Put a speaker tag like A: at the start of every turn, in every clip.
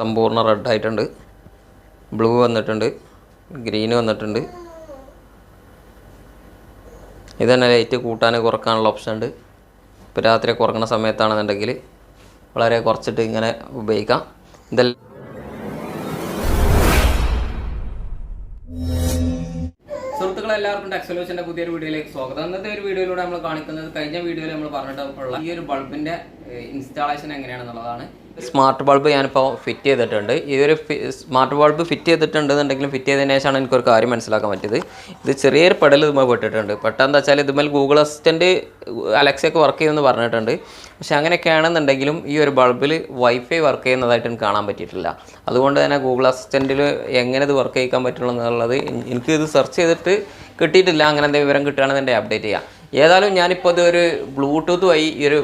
A: സമ്പൂർണ റെഡ് ആയിട്ടുണ്ട്. ബ്ലൂ വന്നിട്ടുണ്ട്. ഗ്രീൻ വന്നിട്ടുണ്ട്. ഇത് തന്നെ ലൈറ്റ് കൂട്ടാൻ കുറക്കാനുള്ള ഓപ്ഷൻ ഉണ്ട്. ഇപ്പോൾ രാത്രി കുറക്കുന്ന സമയത്താണെന്നുണ്ടെങ്കിൽ വളരെ കുറച്ചിട്ട് ഇങ്ങനെ ഉപയോഗിക്കാം. ഇതെല്ലാം സുഹൃത്തുക്കളെ എല്ലാവർക്കും ടെക് പുതിയൊരു വീഡിയോയിലേക്ക് സ്വാഗതം. ഇന്നത്തെ ഒരു വീഡിയോയിലൂടെ നമ്മൾ കാണിക്കുന്നത് കഴിഞ്ഞ വീഡിയോയിൽ നമ്മൾ പറഞ്ഞിട്ടുള്ള ഈ ഒരു ബൾബിന്റെ ഇൻസ്റ്റാളേഷൻ എങ്ങനെയാണെന്നുള്ളതാണ്. സ്മാർട്ട് ബൾബ് ഞാനിപ്പോൾ ഫിറ്റ് ചെയ്തിട്ടുണ്ട്. ഈ ഒരു സ്മാർട്ട് ബൾബ് ഫിറ്റ് ചെയ്തിട്ടുണ്ടെന്നുണ്ടെങ്കിലും ഫിറ്റ് ചെയ്തതിന് ശേഷമാണ് എനിക്കൊരു കാര്യം മനസ്സിലാക്കാൻ പറ്റിയത്. ഇത് ചെറിയൊരു പെടൽ ഇതുമ്പോൾ പെട്ടിട്ടുണ്ട്. പെട്ടെന്ന് വെച്ചാൽ ഇതുമേൽ ഗൂഗിൾ അസിസ്റ്റന്റ് അലക്സയൊക്കെ വർക്ക് ചെയ്യുമെന്ന് പറഞ്ഞിട്ടുണ്ട്. പക്ഷെ അങ്ങനെയൊക്കെയാണെന്നുണ്ടെങ്കിലും ഈ ഒരു ബൾബിൽ വൈഫൈ വർക്ക് ചെയ്യുന്നതായിട്ട് എനിക്ക് കാണാൻ പറ്റിയിട്ടില്ല. അതുകൊണ്ട് തന്നെ ഗൂഗിൾ അസിസ്റ്റന്റിൽ എങ്ങനെ ഇത് വർക്ക് ചെയ്യിക്കാൻ പറ്റുള്ളൂ എന്നുള്ളത് എനിക്ക് ഇത് സെർച്ച് ചെയ്തിട്ട് കിട്ടിയിട്ടില്ല. അങ്ങനെ എന്തെങ്കിലും വിവരം കിട്ടുകയാണെന്നുണ്ടെങ്കിൽ അപ്ഡേറ്റ് ചെയ്യാം. ഏതായാലും ഞാനിപ്പോൾ ഇത് ഒരു ബ്ലൂടൂത്ത് വഴി ഈ ഒരു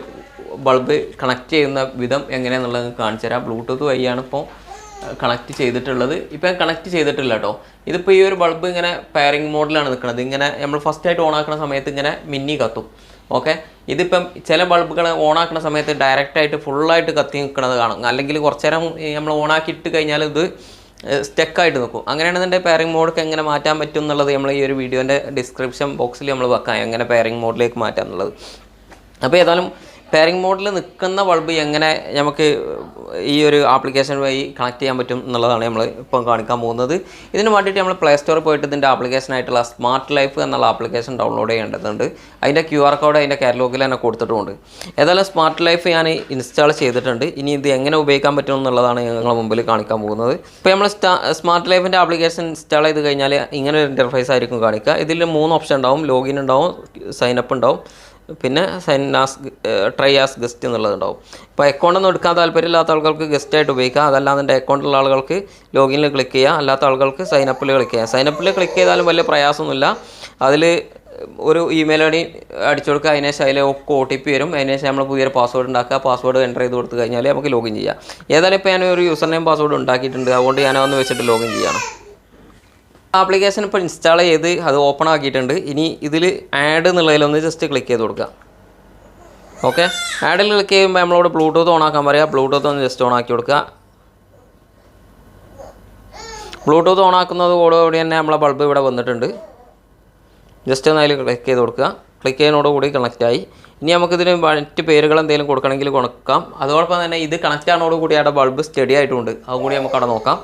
A: ബൾബ് കണക്ട് ചെയ്യുന്ന വിധം എങ്ങനെയാണെന്നുള്ളത് കാണിച്ചു തരാം. ബ്ലൂടൂത്ത് വഴിയാണ് ഇപ്പോൾ കണക്ട് ചെയ്തിട്ടുള്ളത്. ഇപ്പം കണക്ട് ചെയ്തിട്ടില്ല കേട്ടോ. ഇതിപ്പോൾ ഈ ഒരു ബൾബ് ഇങ്ങനെ പെയറിംഗ് മോഡിലാണ് നിൽക്കുന്നത് ഇങ്ങനെ നമ്മൾ ഫസ്റ്റ് ആയിട്ട് ഓൺ ആക്കുന്ന സമയത്ത് ഇങ്ങനെ മിന്നി കത്തും. ഓക്കെ ഇതിപ്പം ചില ബൾബുകൾ ഓൺ ആക്കുന്ന സമയത്ത് ഡയറക്റ്റായിട്ട് ഫുള്ളായിട്ട് കത്തി നിൽക്കുന്നത് കാണും. അല്ലെങ്കിൽ കുറച്ച് നേരം നമ്മൾ ഇട്ട് കഴിഞ്ഞാൽ ഇത് സ്റ്റക്കായിട്ട് നിൽക്കും അങ്ങനെയാണെന്നുണ്ടെങ്കിൽ പെയറിംഗ് മോഡൊക്കെ എങ്ങനെ മാറ്റാൻ പറ്റും എന്നുള്ളത് നമ്മൾ ഈ ഒരു വീഡിയോന്റെ ഡിസ്ക്രിപ്ഷൻ ബോക്സിൽ നമ്മൾ വെക്കാം. എങ്ങനെ പെയറിംഗ് മോഡിലേക്ക് മാറ്റാം എന്നുള്ളത്. അപ്പോൾ ഏതായാലും പെയറിംഗ് മോഡിൽ നിൽക്കുന്ന ബൾബ് എങ്ങനെ നമുക്ക് ഈ ഒരു ആപ്ലിക്കേഷൻ വഴി കണക്ട് ചെയ്യാൻ പറ്റും എന്നുള്ളതാണ് നമ്മൾ ഇപ്പോൾ കാണിക്കാൻ പോകുന്നത്. ഇതിന് വേണ്ടിയിട്ട് നമ്മൾ പ്ലേ സ്റ്റോറിൽ പോയിട്ട് ഇതിന്റെ ആപ്ലിക്കേഷൻ ആയിട്ടുള്ള സ്മാർട്ട് ലൈഫ് എന്നുള്ള ആപ്ലിക്കേഷൻ ഡൗൺലോഡ് ചെയ്യേണ്ടതുണ്ട്. അതിന്റെ ക്യു ആർ കോഡ് അതിന്റെ കാറ്റലോഗിൽ തന്നെ കൊടുത്തിട്ടുമുണ്ട് ഏതായാലും സ്മാർട്ട് ലൈഫ് ഞാൻ ഇൻസ്റ്റാൾ ചെയ്തിട്ടുണ്ട്. ഇനി ഇത് എങ്ങനെ ഉപയോഗിക്കാൻ പറ്റും എന്നുള്ളതാണ് ഞങ്ങളുടെ മുമ്പിൽ കാണിക്കാൻ പോകുന്നത്. ഇപ്പോൾ നമ്മൾ സ്മാർട്ട് ലൈഫിന്റെ ആപ്ലിക്കേഷൻ ഇൻസ്റ്റാൾ ചെയ്ത് കഴിഞ്ഞാൽ ഇങ്ങനെ ഒരു ഇന്റർഫേസ് ആയിരിക്കും കാണിക്കുക. ഇതിൽ മൂന്ന് ഓപ്ഷൻ ഉണ്ടാവും. ലോഗിൻ ഉണ്ടാവും സൈനപ്പ് ഉണ്ടാവും. പിന്നെ sign as try as guest എന്നുള്ളതുണ്ടാവും. ഇപ്പോൾ അക്കൗണ്ടൊന്നും എടുക്കാൻ താല്പര്യമില്ലാത്ത ആൾക്കാർക്ക് ഗസ്റ്റായിട്ട് ഉപയോഗിക്കാം. അതല്ലാതെ അക്കൗണ്ടുള്ള ആളുകൾക്ക് ലോഗിനിൽ ക്ലിക്ക് ചെയ്യുക അല്ലാത്ത ആളുകൾക്ക് സൈനപ്പിൽ ക്ലിക്ക് ചെയ്യാം. സൈനപ്പിൽ ക്ലിക്ക് ചെയ്താലും വലിയ പ്രയാസമൊന്നുമില്ല. അതിൽ ഒരു ഇമെയിൽ ഐ ഡി അടിച്ചു കൊടുക്കുക. അതിന് ശേഷം അതിൽ ഒക്കെ ഒ ടി പി വരും. അതിന് ശേഷം നമ്മൾ പുതിയൊരു പാസ്വേഡ് ഉണ്ടാക്കുക. പാസ്വേഡ് എന്റർ ചെയ്ത് കൊടുത്തു കഴിഞ്ഞാൽ നമുക്ക് ലോഗിൻ ചെയ്യാം. ഏതായാലും ഇപ്പോൾ ഞാൻ ഒരു യൂസർ നെയിം പാസ്വേഡ് ഉണ്ടാക്കിയിട്ടുണ്ട്. അതുകൊണ്ട് ഞാൻ അതൊന്ന് വെച്ചിട്ട് ലോഗിൻ ചെയ്യണം. ആപ്ലിക്കേഷൻ ഇപ്പോൾ ഇൻസ്റ്റാൾ ചെയ്ത് അത് ഓപ്പൺ ആക്കിയിട്ടുണ്ട്. ഇനി ഇതിൽ ആഡ് എന്നുള്ളതിലൊന്ന് ജസ്റ്റ് ക്ലിക്ക് ചെയ്ത് കൊടുക്കുക. ഓക്കെ ആഡിൽ ക്ലിക്ക് ചെയ്യുമ്പോൾ നമ്മളോട് ബ്ലൂടൂത്ത് ഓൺ ആക്കാൻ പറയാം. ബ്ലൂടൂത്ത് ഒന്ന് ജസ്റ്റ് ഓൺ ആക്കി കൊടുക്കുക. ബ്ലൂടൂത്ത് ഓൺ ആക്കുന്നത് കൂടി തന്നെ നമ്മളെ ബൾബ് ഇവിടെ വന്നിട്ടുണ്ട്. ജസ്റ്റ് ഒന്ന് അതിൽ ക്ലിക്ക് ചെയ്ത് കൊടുക്കുക. ക്ലിക്ക് ചെയ്യുന്നതോടുകൂടി കണക്റ്റ് ആയി. ഇനി നമുക്കിതിന് മറ്റ് പേരുകൾ എന്തെങ്കിലും കൊടുക്കണമെങ്കിൽ കൊടുക്കാം. അതോടൊപ്പം തന്നെ ഇത് കണക്റ്റ് ആണോടുകൂടി അവിടെ ബൾബ് സ്റ്റഡി ആയിട്ടുണ്ട്. അതും കൂടി നമുക്ക് അവിടെ നോക്കാം.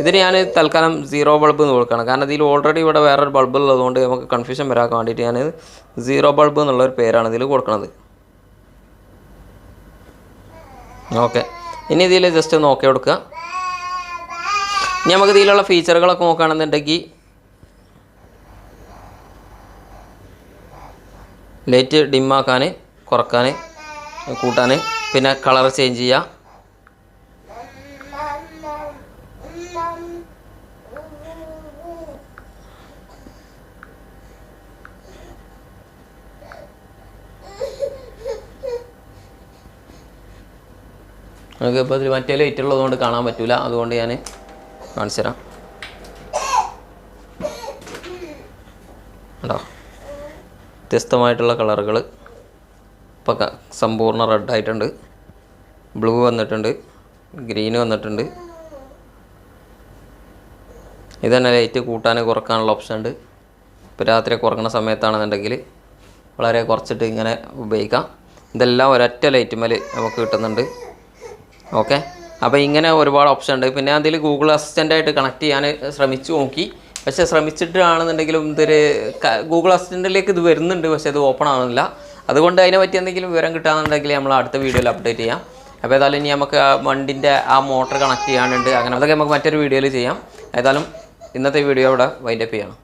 A: ഇതിന് ഞാൻ തൽക്കാലം സീറോ ബൾബ് എന്ന് കൊടുക്കണം കാരണം ഇതിൽ ഓൾറെഡി ഇവിടെ വേറൊരു ബൾബ് ഉള്ളതുകൊണ്ട് നമുക്ക് കൺഫ്യൂഷൻ വരാൻ വേണ്ടിയിട്ട് ഞാൻ സീറോ ബൾബ് എന്നുള്ളൊരു പേരാണ് ഇതിൽ കൊടുക്കുന്നത് ഓക്കെ ഇനി ഇതിൽ ജസ്റ്റ് ഒന്ന് ഓക്കെ കൊടുക്കുക. ഇനി നമുക്ക് ഇതിലുള്ള ഫീച്ചറുകളൊക്കെ നോക്കുകയാണെന്നുണ്ടെങ്കിൽ ലൈറ്റ് ഡിമ്മാക്കാൻ കുറയ്ക്കാൻ കൂട്ടാൻ പിന്നെ കളർ ചേഞ്ച് ചെയ്യുക. നമുക്ക് ഇപ്പോൾ ഇതിൽ മറ്റേ ലൈറ്റ് ഉള്ളതുകൊണ്ട് കാണാൻ പറ്റില്ല അതുകൊണ്ട് ഞാൻ കാണിച്ചു തരാം. ഉണ്ടോ വ്യത്യസ്തമായിട്ടുള്ള കളറുകൾ ഇപ്പോൾ ക- സമ്പൂർണ റെഡ് ആയിട്ടുണ്ട്. ബ്ലൂ വന്നിട്ടുണ്ട്. ഗ്രീന് വന്നിട്ടുണ്ട്. ഇത് തന്നെ ലൈറ്റ് കൂട്ടാൻ കുറക്കാനുള്ള ഓപ്ഷൻ ഉണ്ട്. ഇപ്പോൾ രാത്രി കുറക്കുന്ന സമയത്താണെന്നുണ്ടെങ്കിൽ വളരെ കുറച്ചിട്ട് ഇങ്ങനെ ഉപയോഗിക്കാം. ഇതെല്ലാം ഒരൊറ്റ ലൈറ്റ് മേൽ നമുക്ക് കിട്ടുന്നുണ്ട്. ഓക്കെ അപ്പോൾ ഇങ്ങനെ ഒരുപാട് ഓപ്ഷൻ ഉണ്ട്. പിന്നെ അതിൽ ഗൂഗിൾ അസിസ്റ്റന്റായിട്ട് കണക്ട് ചെയ്യാൻ ശ്രമിച്ചു നോക്കി. പക്ഷേ ശ്രമിച്ചിട്ടാണെന്നുണ്ടെങ്കിലും ഇതൊരു ഗൂഗിൾ അസിസ്റ്റന്റിലേക്ക് ഇത് വരുന്നുണ്ട്. പക്ഷേ ഇത് ഓപ്പൺ ആവുന്നില്ല. അതുകൊണ്ട് അതിനെ പറ്റി എന്തെങ്കിലും വിവരം കിട്ടാന്നുണ്ടെങ്കിൽ നമ്മൾ അടുത്ത വീഡിയോയിൽ അപ്ഡേറ്റ് ചെയ്യാം. അപ്പോൾ ഏതായാലും ഇനി നമുക്ക് ആ വണ്ടിന്റെ ആ മോട്ടർ കണക്ട് ചെയ്യാനുണ്ട്. അങ്ങനെ അതൊക്കെ നമുക്ക് മറ്റൊരു വീഡിയോയിൽ ചെയ്യാം. ഏതായാലും ഇന്നത്തെ വീഡിയോ ഇവിടെ വൈൻഡപ്പ് ചെയ്യണം.